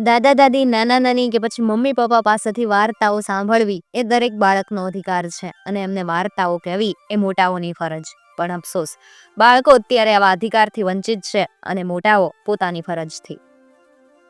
દાદા, દાદી, નાના, નાની કે પછી મમ્મી, પપ્પા પાસેથી વાર્તાઓ સાંભળવી એ દરેક બાળકનો અધિકાર છે અને એમને વાર્તાઓ કહેવી એ મોટાઓની ફરજ. પણ અફસોસ, બાળકો અત્યારે આવા અધિકારથી વંચિત છે અને મોટાઓ પોતાની ફરજથી.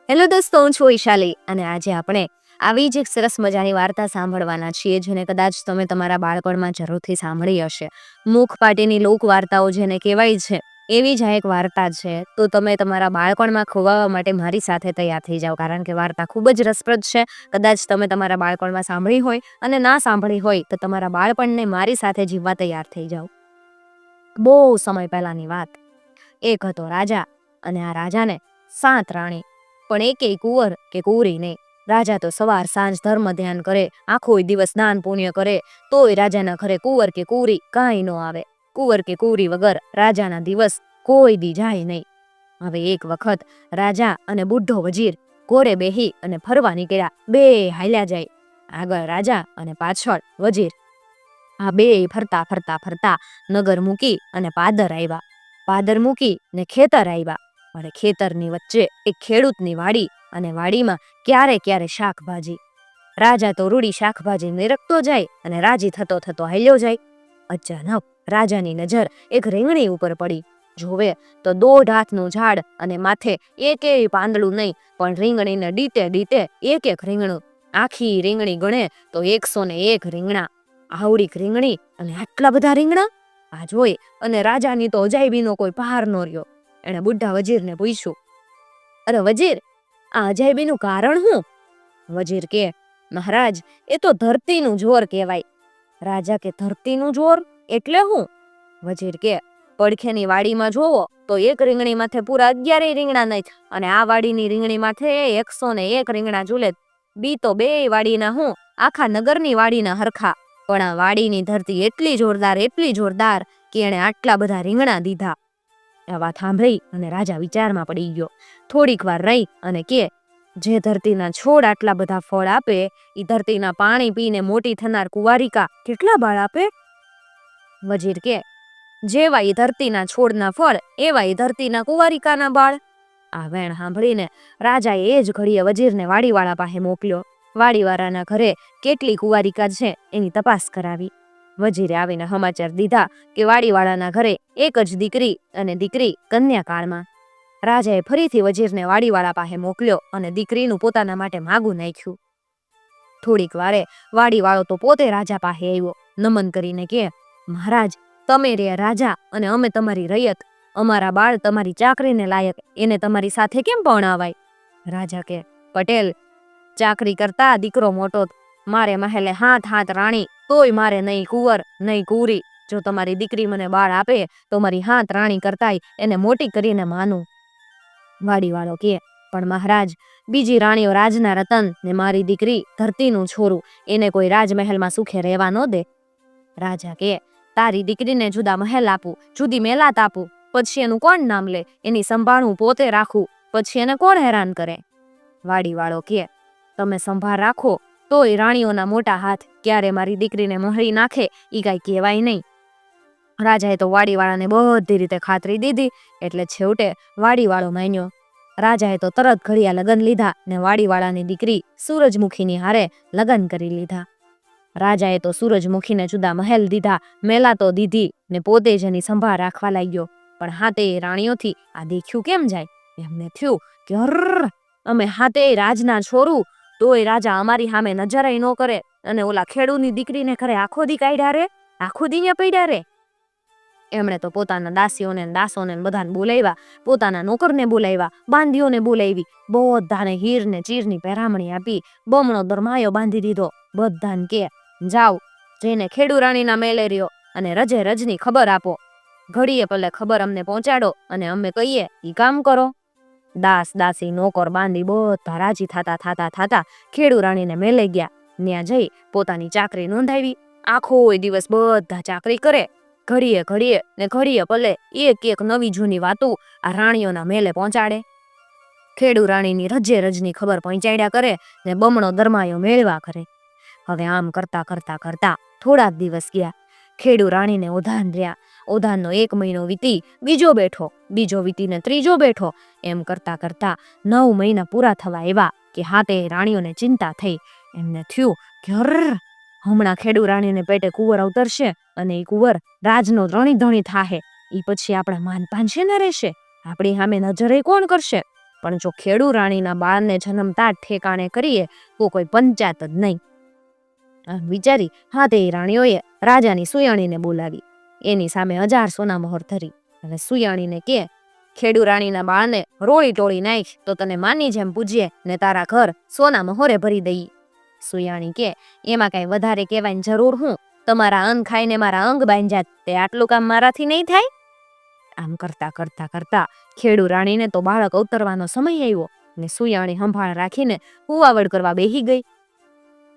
હેલો દોસ્તો, હું છું ઈશાલી અને આજે આપણે આવી જ એક સરસ મજાની વાર્તા સાંભળવાના છીએ જેને કદાચ તમે તમારા બાળપણમાં જરૂરથી સાંભળી હશે. મુખ પાટીની લોક વાર્તાઓ જેને કહેવાય છે એવી જ આ એક વાર્તા છે, તો તમે તમારા બાળપણમાં ખોવાવા માટે મારી સાથે તૈયાર થઈ જાઓ, કારણ કે વાર્તા ખૂબ જ રસપ્રદ છે. કદાચ તમે તમારા બાળપણમાં સાંભળી હોય અને ના સાંભળી હોય, તો તમારા બાળપણને મારી સાથે જીવવા તૈયાર થઈ જાઓ. બહુ સમય પહેલાંની વાત. એક હતો રાજા, અને આ રાજાને સાત રાણી, પણ એકેય કુંવર કે કુંવરી નહીં રાજા તો સવાર સાંજ ધર્મ ધ્યાન કરે, આખો દિવસ દાન પુણ્ય કરે, તોય રાજાના ઘરે કુંવર કે કુંવરી કાંઈ ન આવે. કુંવર કે કુંવરી વગર રાજાના દિવસ કોઈ દી જાય નહીં. હવે એક વખત રાજા અને બુઢો વજીર કોરે બેહી અને ફરવા નીકળ્યા. બે હાલ્યા જાય. આગળ રાજા અને પાછળ વજીર. આ બે ફરતા ફરતા ફરતા નગર મૂકી અને પાદર આવ્યા. પાદર મૂકી ને ખેતર આવ્યા. અને ખેતરની વચ્ચે એક ખેડૂતની વાડી અને વાડીમાં ક્યારે ક્યારે શાકભાજી. રાજા તો રૂડી શાકભાજી નિરખતો જાય અને રાજી થતો થતો હાલ્યો જાય. અચાનક રાજાની નજર એક રીંગણી ઉપર પડી. જોવે તો દોઢ હાથનું ઝાડ અને માથે એકેય પાંદડું નહીં, પણ રીંગણીને ડીતે ડીતે એક એક રીંગણું. આખી રીંગણી ગણે તો એકસો ને એક રીંગણા. આવડીક રીંગણી અને આટલા બધા રીંગણા? આ જોઈ અને રાજાની તો અજાયબીનો કોઈ પહાર ન રહ્યો. એણે બુઢા વજીરને પૂછ્યું, અરે વજીર, આ અજાયબીનું કારણ શું? વજીર કે, મહારાજ, એ તો ધરતીનું જોર કહેવાય. રાજા કે, ધરતીનું જોર? એટલે હું? વજીર કે, પડખેની વાડીમાં જોવો તો એક રીંગણી માથે પૂરા અગિયારેય રીંગણા નહીં અને આ વાડીની રીંગણી માથે એકસો ને એક રીંગણા ઝૂલે. બી તો બે વાડીના હું, આખા નગરની વાડીના હરખા. પણ આ વાડીની ધરતી એટલી જોરદાર એટલી જોરદાર કે એણે આટલા બધા રીંગણા દીધા. આ વાત સાંભળી અને રાજા વિચારમાં પડી ગયો. થોડીક વાર રહી અને કે, જે ધરતીના છોડ આટલા બધા ફળ આપે એ ધરતીના પાણી પીને મોટી થનાર કુવારિકા કેટલા બાળ આપે? વજીર કે જેવા ઈ ધરતીના છોડના ફળ એવા ઈ ધરતીના કુંવારિકાના બાળ. આ વેણ સાંભળીને રાજાએ એ જ ઘડીએ વજીરને વાડીવાળા પાસે મોકલ્યો. વાડીવાળાના ઘરે કેટલી કુંવારિકા છે એની તપાસ કરાવી. વજીરે આવીને સમાચાર દીધા કે વાડીવાળાના ઘરે એક જ દીકરી અને દીકરી કન્યાકાળમાં. રાજાએ ફરીથી વજીરને વાડીવાળા પાસે મોકલ્યો અને દીકરીનું પોતાના માટે માગું નાખ્યું. થોડીક વારે વાડીવાળો તો પોતે રાજા પાસે આવ્યો, નમન કરીને કે મહારાજ, તમે રે રાજા અને અમે તમારી રૈયત. અમારા બાળ તમારી ચાકરીને લાયક, એને તમારી સાથે કેમ પરણાવાય? રાજા કે, પટેલ, ચાકરી કરતા દીકરો મોટો મારે મહેલે હાથ હાથ રાણી, તોય મારે નહીં કુંવર, નહીં કુંવરી જો તમારી દીકરી મને બાળ આપે, તો મારી હાથ રાણી કરતાય એને મોટી કરીને માનું. વાડીવાળો કે, પણ મહારાજ, બીજી રાણીઓ રાજના રતન ને મારી દીકરી ધરતીનું છોરું. એને કોઈ રાજમહેલમાં સુખે રહેવા ન દે. રાજા કે તારી દીકરીને જુદા મહેલ આપું, જુદી મેલાત આપું, પછી એનું કોણ નામ લે, એની સંભાળ હું પોતે રાખું, પછી એને કોણ હેરાન કરે? વાડીવાળો કે, તમે સંભાળ રાખો, તોય રાણીઓના મોટા હાથ ક્યારે મારી દીકરીને મહરી નાખે, ઈ કાંઈ કહેવાય નહીં. રાજાએ તો વાડીવાળાને બધી રીતે ખાતરી દીધી, એટલે છેવટે વાડીવાળો માન્યો. રાજાએ તો તરત ઘડિયા લગ્ન લીધા ને વાડીવાળાની દીકરી સૂરજમુખીની હારે લગ્ન કરી લીધા. રાજાએ તો સૂરજમુખીને જુદા મહેલ દીધા, મેલા તો દીધી ને પોતે જ એની સંભાળ રાખવા લાગ્યો. પણ હાતે એ રાણીઓથી, આ દેખ્યું કેમ જાય? એમને થયું કે અર્ર અમે હાતે રાજના છોરું, તોય રાજા અમારી સામે નજરાય ન કરે અને ઓલા ખેડૂની દીકરીને ઘરે આખો દી કાઢ્યા રે? આખો દી પડ્યા રે? એમણે તો પોતાના દાસીઓને દાસોને બધાને બોલાવ્યા, પોતાના નોકરને બોલાવ્યા, બાંધીઓને બોલાવી, બધાને હીર ને ચીરની પહેરામણી આપી, બમણો દરમાયો બાંધી દીધો. બધાને કે જાઓ જઈને ખેડુરાણીના મેલે રહ્યો અને રજે રજની ખબર આપો. ઘડીએ પલે ખબર અમને પહોંચાડો અને અમે કહીએ, ઈ કામ કરો. દાસ દાસી નોકર બાંધી બધા રાજી થાતા થાતા થાતા ખેડુ રાણીને મેલે ગયા. ત્યાં જઈ પોતાની ચાકરી નોંધાવી. આખો દિવસ બધા ચાકરી કરે. ઘડીએ ઘડીએ ને ઘડીએ પલે એક એક નવી જૂની વાતો આ રાણીઓના મેલે પહોંચાડે. ખેડુ રાણીની રજે રજની ખબર પહોંચાડ્યા કરે ને બમણો દરમાયો મેળવા કરે. હવે આમ કરતા કરતા કરતા થોડાક દિવસ ગયા. ખેડુ રાણીને ઓધાન રહ્યા. ઓધાનનો એક મહિનો વીતી, બીજો બેઠો, બીજો વીતીને ત્રીજો બેઠો. એમ કરતા કરતા નવ મહિના પૂરા થવા એવા કે હાતે રાણીઓને ચિંતા થઈ. એમને થયું કે અર હમણાં ખેડુ રાણીને પેટે કુંવર અવતરશે અને એ કુંવર રાજનો ધણી ધણી થાહે. એ પછી આપણા માન છે ન રહેશે. આપણી સામે નજરે કોણ કરશે? પણ જો ખેડુ રાણીના બાળને જન્મતા ઠેકાણે કરીએ તો કોઈ પંચાયત જ નહીં. આમ વિચારી તે રાણીઓએ રાજાની સુયાણીને બોલાવી. એની સામે હજાર સોના મોહર ધરી અને સુયાણીને કે, ખેડુ રાણીના બાળને રોળી ટોળી નાખ, તો તને માની જેમ પૂજીએ ને તારા ઘર સોના મહોરે ભરી દઈ. સુયાણી કે, એમાં કાંઈ વધારે કહેવાની જરૂર હું? તમારા અંગ ખાઈને મારા અંગ બાંધ્યા તે આટલું કામ મારાથી નહીં થાય? આમ કરતા કરતા કરતા ખેડુ રાણીને તો બાળક અવતરવાનો સમય આવ્યો ને સુયાણી સંભાળ રાખીને હુવાવડ કરવા બેહી ગઈ.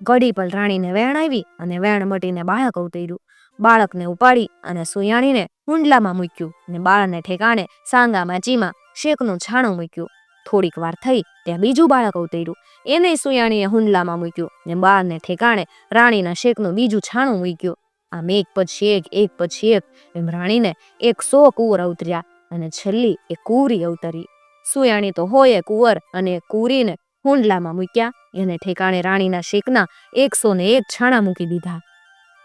ઘડી પર રાણીને વેણ આવી અને વેણ મટીને બાળક અવતર્યું બાળકને ઉપાડી અને સુયાણીને હુંડલામાં મૂક્યું અને બાળને ઠેકાણે સાંગામાં ચીમાં શેકનું છાણું મૂક્યું. થોડીક વાર થઈ ત્યાં બીજું બાળક અવતર્યું એને સુયાણીએ હુંડલામાં મૂક્યું ને બાળને ઠેકાણે રાણીના શેકનું બીજું છાણું મૂક્યું. આમ એક પછી એક એક પછી એક એમ રાણીને એકસો કુંવર અવતર્યા અને છેલ્લી એ કુંવરી અવતરી. સુયાણી તો હોય કુંવર અને કુંવરીને હુંડલામાં મૂક્યા. એને ઠેકાણે રાણીના શેકના એકસો ને એક છાણા મૂકી દીધા.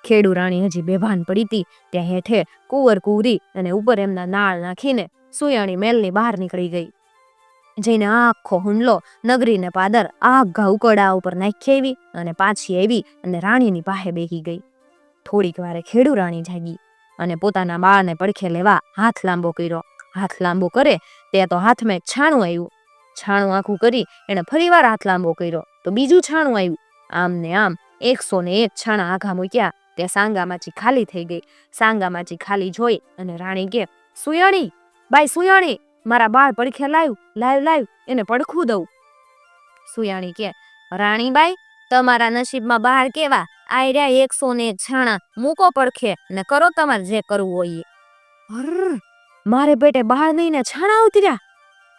ખેડુ રાણી હજી બેભાન પડી હતી, ત્યાં હેઠે કુંવર કુંવરી અને ઉપર એમના નાળ નાખીને સુયાણી મેલની બહાર નીકળી ગઈ. જઈને આખો હુંડલો નગરીને પાદર આઘા ઉકડા ઉપર નાખી આવી અને પાછી આવી અને રાણીની પાસે બેહી ગઈ. થોડીક વારે ખેડુ રાણી જાગી અને પોતાના બાળને પડખે લેવા હાથ લાંબો કર્યો. હાથ લાંબો કરે તે તો હાથમાં એક છાણું આવ્યું. છાણું આખું કરી એણે ફરીવાર હાથ લાંબો કર્યો. તો બીજું છાણું આવ્યું. આમ ને આમ એકસો ને એક છાણા આઘા મૂક્યા. ત્યાં સાંગામાચી ખાલી થઈ ગઈ. સાંગામાચી ખાલી જોઈ અને રાણી કે, સુયાણી, બાઈ સુયાણી, મારા બાળ પડખે લાવ્યું લાવ લાવ એને પડખું દઉં. સુયાણી કે રાણીબાઈ તમારા નસીબમાં બહાર કેવા? આયર્યા એકસો ને છાણા. મૂકો પડખે ને કરો તમારે જે કરવું હોય મારે પેટે બહાર નહીં ને છાણા ઉતર્યા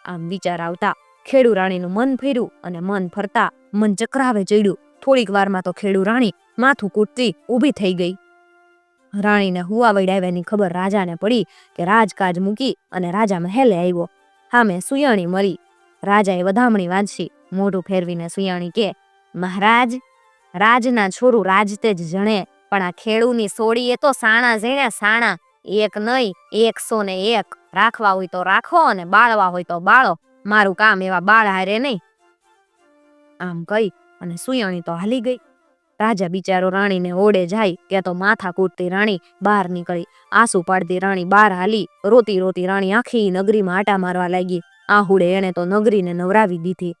આમ વિચાર આવતા ખેડુ રાણીનું મન ફેર્યું અને મન ફરતા મન ચક્રાવે ચડ્યું થોડીક વારમાં તો ખેડુ રાણી માથું કૂટતી ઊભી થઈ ગઈ. રાણીને હુવા વડાવ્યાની ખબર રાજાને પડી કે રાજકાજ મૂકી અને રાજા મહેલે આવ્યો. સામે સુયાણી મરી રાજાએ વધામણી વાંચી. મોઢું ફેરવીને સુયાણી કે, મહારાજ, રાજના છોરું રાજતે જ જણે, પણ આ ખેડૂની સોડીએ તો સાણા ઝીણે સાણા. એક નહીં એકસો ને એક. રાખવા હોય તો રાખો અને બાળવા હોય તો બાળો. મારું કામ એવા બાળ હારે નહીં. આમ કહી અને સુયાણી તો હાલી ગઈ. રાજા બિચારો રાણીને ઓડે જાય ત્યાં તો માથા કૂટતી રાણી બહાર નીકળી. આંસુ પાડતી રાણી બહાર હાલી. રોતી રોતી રાણી આખી નગરીમાં આટા મારવા લાગી. આહુડે એણે તો નગરીને નવરાવી દીધી.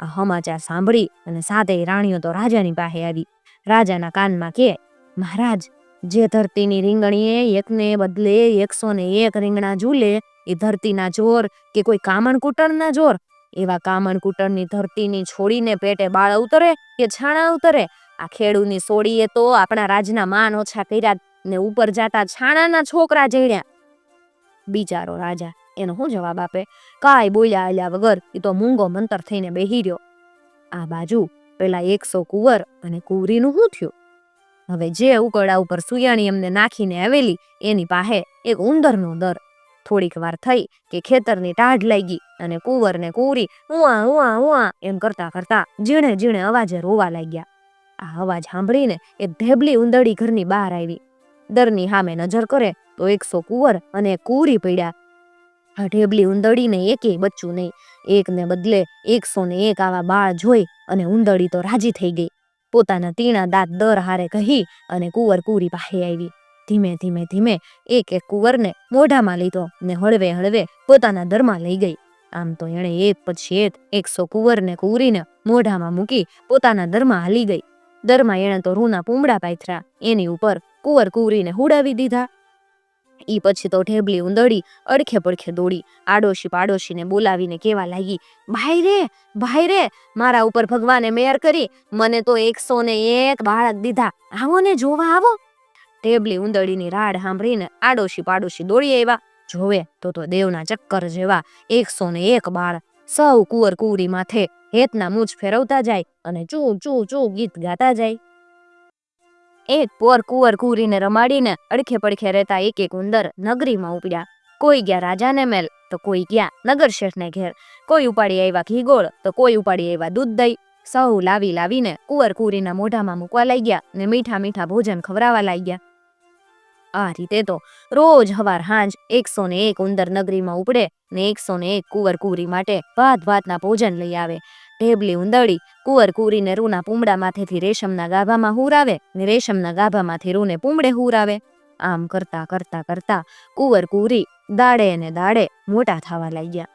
આ સમાચાર સાંભળી અને સાતે રાણીઓ તો રાજાની પાસે આવી. રાજાના કાનમાં કે, મહારાજ, જે ધરતીની રીંગણીએ એકને બદલે એકસો ને એક રીંગણા ઝૂલે એ ધરતીના જોર કે કોઈ કામણ કુટરના જોર? એવા કામણ કુટરની ધરતીની છોડીને પેટે બાળ ઉતરે કે છાણા ઉતરે આ ખેડૂની સોડીએ તો આપણા રાજના માન ઓછા કર્યા ને ઉપર જાતા છાણાના છોકરા જડ્યા. બિચારો રાજા, એનો શું જવાબ આપે? કાંઈ બોલ્યા આલ્યા વગર એ તો મૂંગો મંતર થઈને બેહી રહ્યો. આ બાજુ પેલા એકસો કુંવર અને કુંવરીનું શું થયું? હવે જે ઉકળા ઉપર સુયાણી એમને નાખીને આવેલી, એની પાસે એક ઉંદરનો દર થોડીક વાર થઈ કે ખેતરની ટાઢ લાગી અને કુંવરને કુંવરી ઉઆ ઉઆ ઉઆ એમ કરતા કરતા ઝીણે ઝીણે અવાજે રોવા લાગ્યા. આ અવાજ સાંભળીને એક ઢેબલી ઉંદડી ઘરની બહાર આવી. દરની સામે નજર કરે તો એકસો કુંવર અને એક કુંવરી પડ્યા. આ ઢેબલી ઉંદડીને એકેય બચ્ચું નહીં. એકને બદલે એકસો ને એક આવા બાળ જોઈ અને ઉંદડી તો રાજી થઈ ગઈ. પોતાના તીણા દાંત દર હારે કહી અને કુંવર કુરી પાસે આવી. ધીમે ધીમે ધીમે એક એક કુંવરને મોઢામાં લીધો ને હળવે હળવે પોતાના દરમાં લઈ ગઈ. આમ તો એણે એક પછી એક એકસો કુંવરને કુંવરીને મોઢામાં મૂકી પોતાના દરમાં હાલી ગઈ. દરમાં એણે તો રૂના પૂમડા પાથરા એની ઉપર કુંવર કુંવરીને હુડાવી દીધા. ઈ પછી તો ઢેબલી ઉંદડી અડખે પડખે દોડી, આડોશી પાડોશીને બોલાવીને કેવા લાગી, ભાઈ રે ભાઈ રે, મારા ઉપર ભગવાને મેર કરી, મને તો એકસો ને એક બાળક દીધા. આવો ને જોવા આવો. ઢેબલી ઉંદડીની રાડ સાંભળીને આડોશી પાડોશી દોડી આવ્યા. જોવે, તો તો દેવના ચક્કર જેવા એકસો ને એક બાળ સૌ કુંવર કુંવરી માથે હેતના મૂછ ફેરવતા જાય અને ચૂ ચૂ ચૂ ગીત ગાતા જાય. એક પોર કુંવર કુંવરીને રમાડીને અડખે પડખે રહેતા એક એક ઉંદર નગરીમાં ઉપડ્યા. કોઈ ગયા રાજાને મેલ, તો કોઈ ગયા નગર શેઠને ઘેર. કોઈ ઉપાડી આવ્યા ઘી ગોળ તો કોઈ ઉપાડી આવ્યા દૂધ દહીં. સૌ લાવી લાવીને કુંવર કુંવરીના મોઢામાં મૂકવા લાગ્યા ને મીઠા મીઠા ભોજન ખવરાવા લાગ્યા. આ રીતે તો રોજ હવાર હાંજ એકસો ને એક ઉંદર નગરીમાં ઉપડે ને એકસો ને એક કુંવર કુવરી માટે ભાત ભાતના ભોજન લઈ આવે. ઢેબલી ઉંદરડી કુંવર કુવરીને રૂના પૂમડા માથેથી રેશમના ગાભામાં હુરાવે ને રેશમના ગાભામાંથી રૂને પૂમડે હુરાવે. આમ કરતા કરતા કરતા કુંવર કુવરી દાડે ને દાડે મોટા થવા લાગ્યા.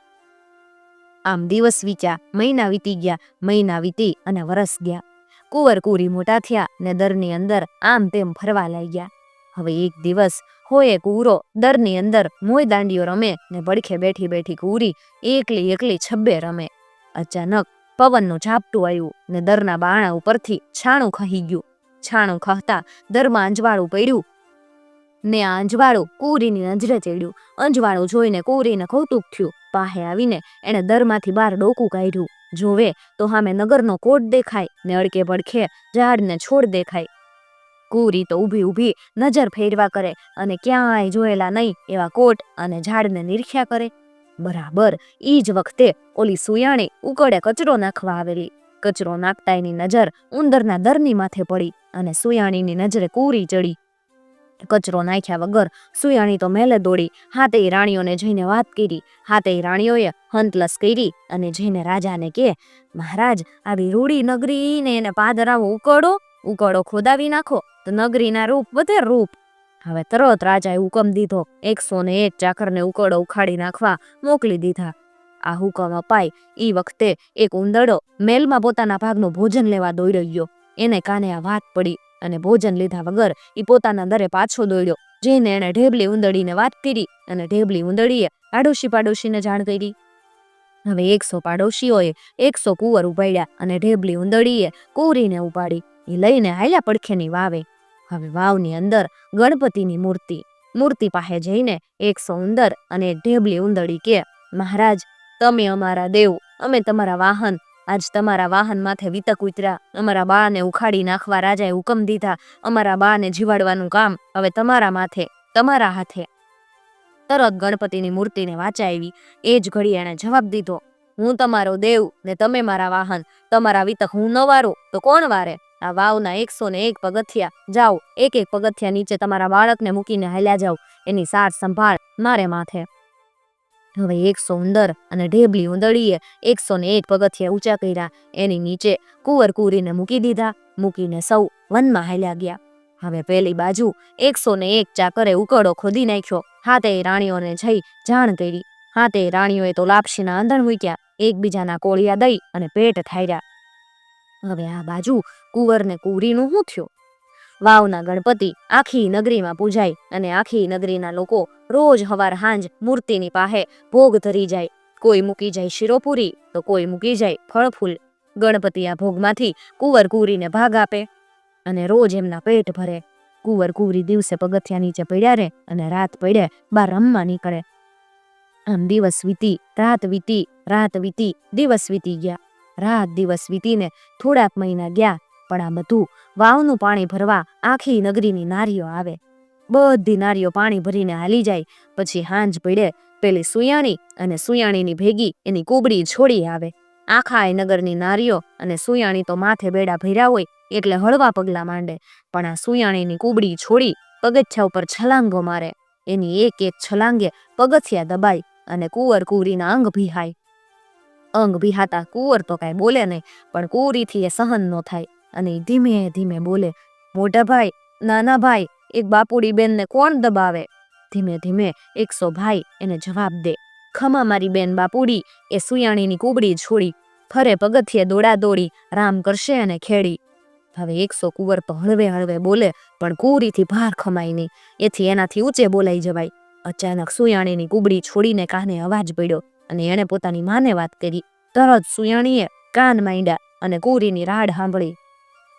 આમ દિવસ વીત્યા, મહિના વીતી ગયા, મહિના વીતી અને વરસ ગયા. કુંવર કુરી મોટા થયા ને દરની અંદર આમ તેમ ફરવા લાગ્યા. હવે એક દિવસ હોય કૂરો દરની અંદર મોય દાંડીઓ રમે ને પડખે બેઠી બેઠી કૂરી એકલી એકલી છબ્બે રમે. અચાનક પવનનું ઝાપટું આવ્યું ને દરના બાણા ઉપરથી છાણું ખહી ગયું. છાણું ખહતા દરમાં અંજવાળું પડ્યું ને આ અંજવાળું કુરીની નજરે ચડ્યું. અંજવાળું જોઈને કુરીને કૌતુક થયું. પાહે આવીને એણે દરમાંથી બહાર ડોકું કાઢ્યું. જોવે તો સામે નગરનો કોટ દેખાય ને અડકે પડખે ઝાડ ને છોડ દેખાય. કૂરી તો ઊભી ઊભી નજર ફેરવા કરે અને ક્યાંય જોયેલા નહીં એવા કોટ અને ઝાડને નિરખ્યા કરે. બરાબર એ જ વખતે ઓલી સુયાણી ઉકળે કચરો નાખવા આવેલી. કચરો નાખતા એની નજર ઉંદરના દરની માથે પડી અને સુયાણીની નજરે કુરી ચડી. કચરો નાખ્યા વગર સુયાણી તો મેલે દોડી, હાથે રાણીઓને જઈને વાત કરી. હાથે રાણીઓએ હંતલસ કરી અને જઈને રાજાને કે, મહારાજ, આવી રૂડી નગરીને એને પાદરાવો ઉકળો ઉકળો ખોદાવી નાખો તો નગરીના રૂપ વધે રૂપ. હવે તરત રાજાએ હુકમ દીધો. એકસો ને એક ચાકરને ઉકળો ઉખાડી નાખવા મોકલી દીધા. આ હુકમ અપાય એ વખતે એક ઉંદરડો મેલમાં પોતાના ભાગનું ભોજન લેવા દોઈ ગયો એને કાને આ વાત પડી અને ભોજન લીધા વગર એ પોતાના દરે પાછો દોડ્યો. જઈને એણે ઢેબલી ઉંદડીને વાત કરી અને ઢેબલી ઉંદડીએ પાડોશી પાડોશીને જાણ કરી. હવે એકસો પાડોશીઓએ એકસો કુંવર ઉપાડ્યા અને ઢેબલી ઉંદડીએ કુંવરીને ઉપાડી. લઈને હાલ્યા પડખેની વાવે. હવે વાવની અંદર ગણપતિની મૂર્તિ. મૂર્તિ પાસે જઈને એક ઉંદર અને ઢેબલી ઉંદડી કે, મહારાજ, તમે અમારા દેવ, અમે તમારા વાહન. આજ તમારા વાહન માથે વિતક ઉતર્યા. અમારા બાને ઉખાડી નાખવા રાજાએ હુકમ દીધા. અમારા બાને જીવાડવાનું કામ હવે તમારા માથે, તમારા હાથે. તરત ગણપતિની મૂર્તિને વાંચાવી એ જ ઘડી એણે જવાબ દીધો, હું તમારો દેવ ને તમે મારા વાહન. તમારા વિતક હું ન વારું તો કોણ વારે? આ વાવના એકસો ને એક પગથિયા. જાઓ, એક એક પગથિયા નીચે તમારા બાળકને મૂકીને હાલ્યા જાઓ. એની સાર સંભાળ મારે માથે. હવે એકસો ઉંદર અને ઢેબલી ઉંદડીએ એકસો ને એક પગથિયા ઊંચા કર્યા. એની નીચે કુંવર કુરીને મૂકી દીધા. મૂકીને સૌ વનમાં હાલ્યા ગયા. હવે પેલી બાજુ એકસો ને એક ચાકરે ઉકળો ખોદી નાખ્યો. હાથે રાણીઓને જઈ જાણ કરી. હાથે રાણીઓએ તો લાપસીના આંધણ મૂક્યા. એકબીજાના કોળિયા દઈ અને પેટ થાર્યા હવે આ બાજુ કુંવર ને કુંવરીનું શું થયું? વાવના ગણપતિ આખી નગરીમાં પૂજાય અને આખી નગરીના લોકો રોજ હવાર હાંજ મૂર્તિની પાસે ભોગ ધરી જાય. કોઈ મૂકી જાય શિરોપુરી, તો કોઈ મૂકી જાય ફળફૂલ. ગણપતિ આ ભોગમાંથી કુંવર કુંવરીને ભાગ આપે અને રોજ એમના પેટ ભરે. કુંવર કુંવરી દિવસે પગથિયા નીચે પડ્યા રે અને રાત પડે બાર રમવા નીકળે. આમ દિવસ વીતી, રાત વીતી રાત વીતી, દિવસ વીતી ગયા. રાત દિવસ વીતીને થોડાક મહિના ગયા, પણ આ બધું વાવનું પાણી ભરવા આખી નગરીની નારીઓ આવે. બધી નારીઓ પાણી ભરીને હાલી જાય, પછી હાંજ પડે, પેલી સુયાણી અને સુયાણીની ભેગી એની કુબડી છોડી આવે. આખા એ નગરની નારીઓ અને સુયાણી તો માથે બેડા ભર્યા હોય એટલે હળવા પગલા માંડે, પણ આ સુયાણીની કુબડી છોડી પગથિયા ઉપર છલાંગો મારે. એની એક એક છલાંગે પગથિયા દબાય અને કુંવર કુંવરીના અંગ ભીહાય. અંગ ભીહાતા કુંવર તો કાંઈ બોલે નહીં, પણ કુરીથી એ સહન ન થાય અને ધીમે ધીમે બોલે, મોટા ભાઈ, નાના ભાઈ, એક બાપુડી બેનને કોણ દબાવે? ધીમે ધીમે એકસો ભાઈ એને જવાબ દે, ખમા મારી બેન બાપુડી, એ સુયાણીની કુબડી છોડી, ફરે પગથિયે દોડા દોડી, રામ કરશે અને ખેડી. હવે એકસો કુંવર તો હળવે હળવે બોલે, પણ કુરીથી ભાર ખમાય નહીં, એથી એનાથી ઊંચે બોલાઈ જવાય. અચાનક સુયાણીની કુબડી છોડીને કાને અવાજ પડ્યો અને એણે પોતાની માને વાત કરી. તરત સુયાણીએ કાન માંડ્યા અને કુરીની રાડ સાંભળી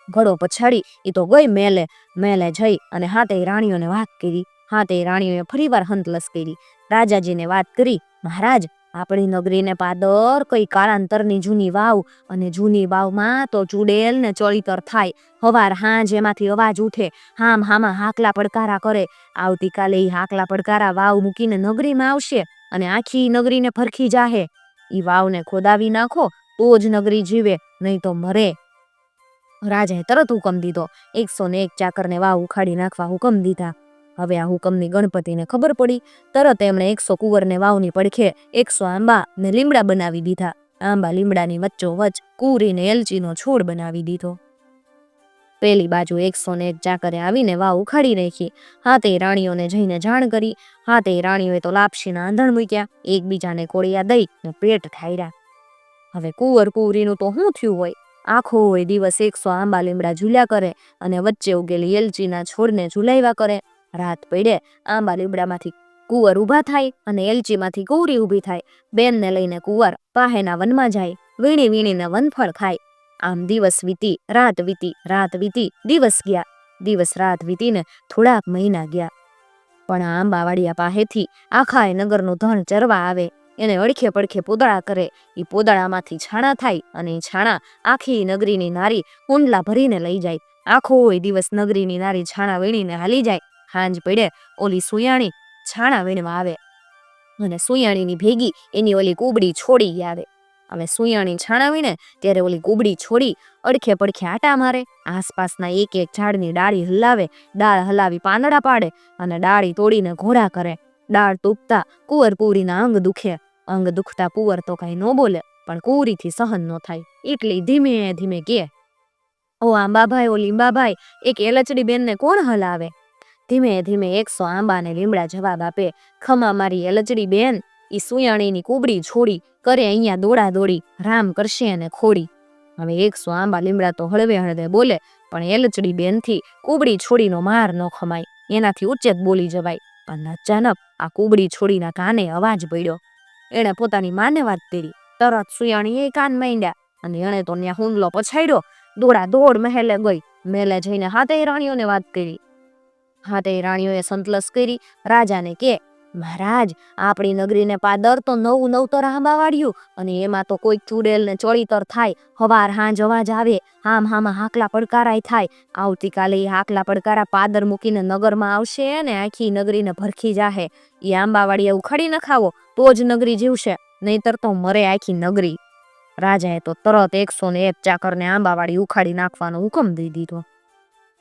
ઘડો પછાડી એ તો ગઈ મેલે મેલે જઈ અને હાથે રાણીઓને વાત કરી. હાથે રાણીઓએ ફરીવાર હંતલસ કરી. રાજાજીને વાત કરી, મહારાજ, આપણી નગરીને પાદર કઈ કાળાંતરની જૂની વાવ અને જૂની વાવમાં તો ચુડેલ ને ચળીતર થાય. હવાર હાંજ એમાંથી અવાજ ઉઠે. હામ હામાં હાકલા પડકારા કરે. આવતીકાલે ઈ હાકલા પડકારા વાવ મૂકીને નગરીમાં આવશે. અને આખી નગરીને ફરખી જાહે. ઈ વાવને ખોદાવી નાખો, તો જ નગરી જીવે, નહીં તો મરે. રાજાએ તરત હુકમ દીધો. એકસો ને એક ચાકરને વાવ ઉખાડી નાખવા હુકમ દીધા. હવે આ હુકમની ગણપતિને ખબર પડી. તરત એમણે એકસો કુંવરને વાવની પડખે એકસો આંબા ને લીમડા બનાવી દીધા. આંબા લીમડાની વચ્ચોવચ કુરીને એલચીનો છોડ બનાવી દીધો. પેલી બાજુ એકસો ને એક ચાકરે આવીને વાવ ઉખાડી હા હાથે રાણીઓને જઈને જાણ કરી. હાથે રાણીઓએ તો લાપસીના આંધણ મૂક્યા. એકબીજાને કોળિયા દઈ ને પેટ ઠાયરા હવે કુંવર કુંવરીનું તો શું થયું હોય? આખો હોય દિવસ એકસો આંબા લીમડા ઝૂલ્યા કરે અને વચ્ચે ઉગેલી એલચીના છોડને ઝૂલાવ્યા કરે. રાત પડે, આંબા લીમડામાંથી કુંવર ઊભા થાય અને એલચીમાંથી કુંવરી ઊભી થાય. બેનને લઈને કુંવર પાહેના વનમાં જાય. વીણી વીણીને વનફળ ખાય. આમ દિવસ વીતી, રાત વીતી રાત વીતી, દિવસ ગયા. દિવસ રાત વીતીને થોડાક મહિના ગયા. પણ આમ બાવાડિયા પાસેથી આખા એ નગરનું ધન ચરવા આવે. એને અડખે પડખે પોદળા કરે. એ પોદળામાંથી છાણા થાય અને છાણા આખી નગરીની નારી કુંડલા ભરીને લઈ જાય. આખો એ દિવસ નગરીની નારી છાણા વીણીને હાલી જાય. હાંજ પડે, ઓલી સુયાણી છાણા વીણવા આવે. અને સુયાણીની ભેગી એની ઓલી કુબડી છોડી આવે. હવે સુયાણી છાણાવીને ત્યારે ઓલી કુબડી છોડી અડખે પડખે આટા મારે. આસપાસના એક એક ઝાડની ડાળી હલાવે, ડાળ હલાવી પાંદડા પાડે અને ડાળી તોડીને ઘોડા કરે. ડાળ તૂપતા કુંવર પૂરીના અંગ દુખે. અંગ દુખતા કુંવર તો કઈ ન બોલે, પણ કુંવરીથી સહન ન થાય. એટલે ધીમે ધીમે કે, ઓ આંબાભાઈ, ઓ લીંબાભાઈ, એક એલચડી બેનને કોણ હલાવે? ધીમે ધીમે એકસો આંબાને લીમડા જવાબ આપે, ખમા મારી એલચડી બેન ઈ સુયાણીની કુબડી છોડી કરે અહીંયા દોડા દોડી રામ કરશે અને ખોડી. હવે એકસો આંબા લીમડા તો હળવે હળવે બોલે, પણ એલચડી બેનથી કુબડી છોડીનો માર ન ખમાય, એનાથી ઉચ્ચેત બોલી જવાય. પણ અચાનક આ કુબડી છોડીના કાને અવાજ પડ્યો. એણે પોતાની માને વાત કરી. તરત સુયાણીએ કાન માંડ્યા અને એણે તો ત્યાં હુમલો પછાડ્યો. દોડા દોડ મહેલે ગઈ. મહેલે જઈને હાથે રાણીઓને વાત કરી. હાથે રાણીઓએ સંતલસ કરી. રાજાને કે મહારાજ, આપણી નગરીને પાદર તો નવું નવતર આંબા વાળ્યું અને એમાં તો કોઈક ચુડેલ ને ચોળીતર થાય, હવાર હાંજ અવાજ આવે, હામ હામાં હાકલા પડકારાય થાય. આવતીકાલે એ હાકલા પડકારા પાદર મૂકીને નગરમાં આવશે ને આખી નગરીને ભરખી જાહે. એ આંબાવાડીએ ઉખાડી નખાવો, તો જ નગરી જીવશે, નહીતર તો મરે આખી નગરી. રાજાએ તો તરત એકસો ને એક ચાકરને આંબાવાડી ઉખાડી નાખવાનો હુકમ દઈ દીધો.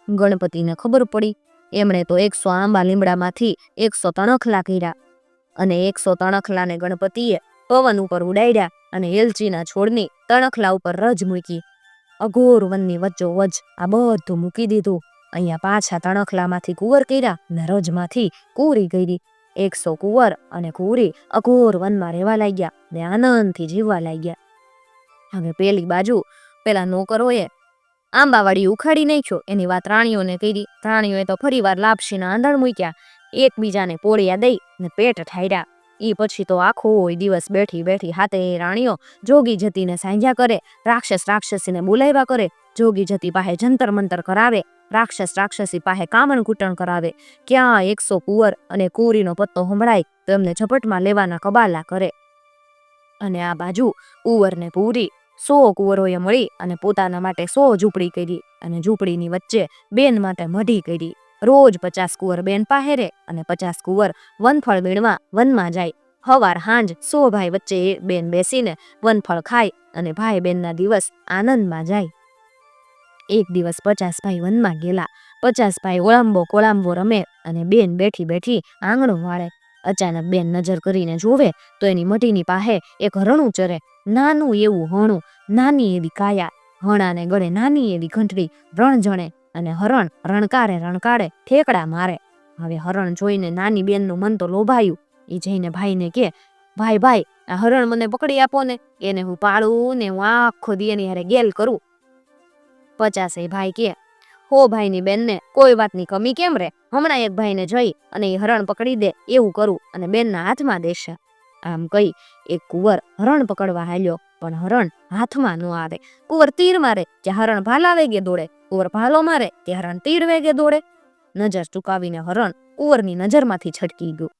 ગણપતિને ખબર પડી એમણે તો એકસો આંબા લીમડામાંથી એકસો તણખલા કર્યા અને એકસો તણખલાને ગણપતિએ પવન ઉપર ઉડાડ્યા અને એલચીના છોડની તણખલા ઉપર રજ મૂકી. અઘોર વનની વચ્ચોવચ આ બધું મૂકી દીધું. અહીંયા પાછા તણખલામાંથી કુંવર કર્યા ને રજમાંથી કુરી કરી એકસો કુંવર અને કુરી અઘોર વનમાં રહેવા લાગ્યા ને આનંદથી જીવવા લાગ્યા. હવે પેલી બાજુ પેલા નોકરોએ આંબાવાડી ઉખાડી નાખ્યો. એની વાત રાણીઓને કરી. રાણીઓએ તો ફરીવાર લાપસીના આંધણ મૂક્યા. એકબીજાને પોળિયા દઈ ને પેટ ઠાર્યા એ પછી તો આખો દિવસ બેઠી બેઠી હાથે એ રાણીઓ જોગી જતીને સાંજ્યા કરે. રાક્ષસ રાક્ષસીને બોલાવ્યા કરે. જોગી જતી પાસે જંતર મંતર કરાવે. રાક્ષસ રાક્ષસી પાસે કામણ કૂટણ કરાવે. ક્યાં એકસો કુંવર અને કુરીનો પત્તો સંભળાય તો એમને ઝપટમાં લેવાના કબાલા કરે. અને આ બાજુ કુંવર ને પૂરી સો કુંવરોએ મળી અને પોતાના માટે સો ઝૂંપડી કરી અને ઝૂંપડીની વચ્ચે બેન માટે મઢી કરી. રોજ પચાસ કુંવર બેન પાહેરે અને પચાસ કુંવર વનફળ વીણવા વનમાં જાય. હવાર હાંજ સો ભાઈ વચ્ચે એ બેન બેસીને વનફળ ખાય અને ભાઈ બેનના દિવસ આનંદમાં જાય. એક દિવસ પચાસ ભાઈ વનમાં ગયેલા. પચાસ ભાઈ ઓળાંબો કોળાંબો રમે અને બેન બેઠી બેઠી આંગણું વાળે અચાનક બેન નજર કરીને જોવે તો એની મટીની પાસે એક હરણું ચરે. નાનું એવું હણું, નાની એવી કાયા. હણાને ગળે નાની એવી ઘંટડી, રણ જણે અને હરણ રણકારે રણકારે ઠેકડા મારે. હવે હરણ જોઈને નાની બેનનું મન તો લોભાયું. એ જઈને ભાઈને કે, ભાઈ ભાઈ, આ હરણ મને પકડી આપો ને. એને હું પાડું ને હું આખો દી એની હારે ગેલ કરું. પચાસે ભાઈ કે હો ભાઈની બેનને કોઈ વાતની કમી કેમ રે? હમણાં એક ભાઈને જઈ અને એ હરણ પકડી દે, એવું કરું અને બેનના હાથમાં દેશે. આમ કહી એક કુંવર હરણ પકડવા હાલ્યો, પણ હરણ હાથમાં ન આવે. કુંવર તીર મારે જે હરણ ભાલા વેગે દોડે, કુંવર ભાલો મારે તે હરણ તીર વેગે દોડે. નજર ચુકાવીને હરણ કુંવરની નજરમાંથી છટકી ગયું.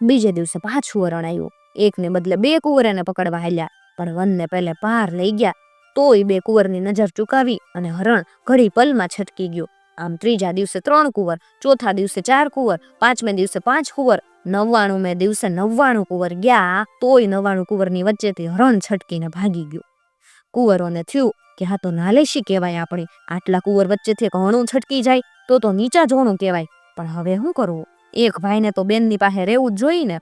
બીજે દિવસે પાછું હરણ આવ્યું. એકને બદલે બે કુંવર એને પકડવા હાલ્યા, પણ વનને પહેલે પાર લઈ ગયા તોય બે કુંવરની નજર ચૂકાવી અને હરણ ઘડી પલમાં છટકી ગયું. આમ ત્રીજા દિવસે ત્રણ કુંવર, ચોથા દિવસે ચાર કુંવર, પાંચમે દિવસે પાંચ કુંવર નવ્વાણું દિવસે નવ્વાણું કુંવર ગયા તોય નવ્વાણું કુંવરની વચ્ચેથી હરણ છટકીને ભાગી ગયું. કુંવરોને થયું કે હા તો નાલેશી કહેવાય આપણે, આટલા કુંવર વચ્ચેથી હણું છટકી જાય તો તો નીચા જોણું કહેવાય. પણ હવે શું કરવું? એક ભાઈને તો બેનની પાસે રહેવું જ જોઈએ ને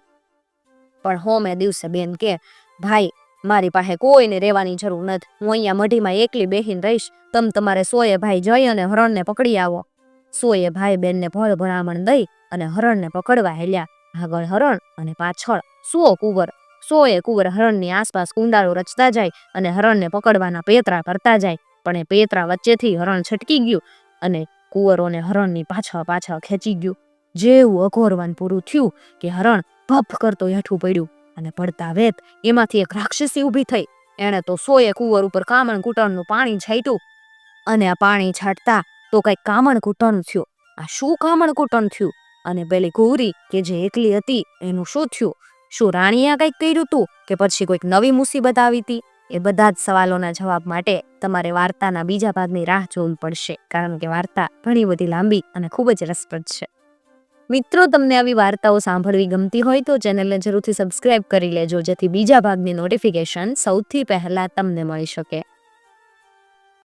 પણ હોમે દિવસે બેન કે, ભાઈ મારી પાસે કોઈને રહેવાની જરૂર નથી. હું અહીંયા મઢીમાં એકલી બેહીને રહીશ. તમ તમારે સોએ ભાઈ જઈ અને હરણને પકડી આવો. સોએ ભાઈ બેનને ભળ ભરામણ દઈ અને હરણને પકડવા હેલ્યા. આગળ હરણ અને પાછળ સો કુંવર. સોએ કુંવર હરણની આસપાસ કુંડાળો રચતા જાય અને હરણને પકડવાના પેતરા કરતા જાય. પણ એ પેતરા વચ્ચેથી હરણ છટકી ગયું અને કુંવરોને હરણની પાછળ પાછળ ખેંચી ગયું. જેવું અઘોરવાન પૂરું થયું કે હરણ ભફ કરતો હેઠું પડ્યું. અને પડતા વેત એમાંથી એક રાક્ષસી ઊભી થઈ. એણે તો સોએ કુંવર ઉપર કામણ કૂટણનું પાણી છાંટ્યું. અને આ પાણી છાંટતા તો કંઈક કામણ કૂટણ થયું. આ શું કામણ કૂટણ થયું? અને પેલી ગૌરી કે જે એકલી હતી, એનું શું થયું? શું રાણીએ કંઈક કર્યું હતું કે પછી કોઈક નવી મુસીબત આવી હતી? એ બધા જ સવાલોના જવાબ માટે તમારે વાર્તાના બીજા ભાગની રાહ જોવી પડશે, કારણ કે વાર્તા ઘણી બધી લાંબી અને ખૂબ જ રસપ્રદ છે. મિત્રો, તમને આવી વાર્તાઓ સાંભળવી ગમતી હોય તો ચેનલને જરૂરથી સબસ્ક્રાઇબ કરી લેજો, જેથી બીજા ભાગની નોટિફિકેશન સૌથી પહેલાં તમને મળી શકે.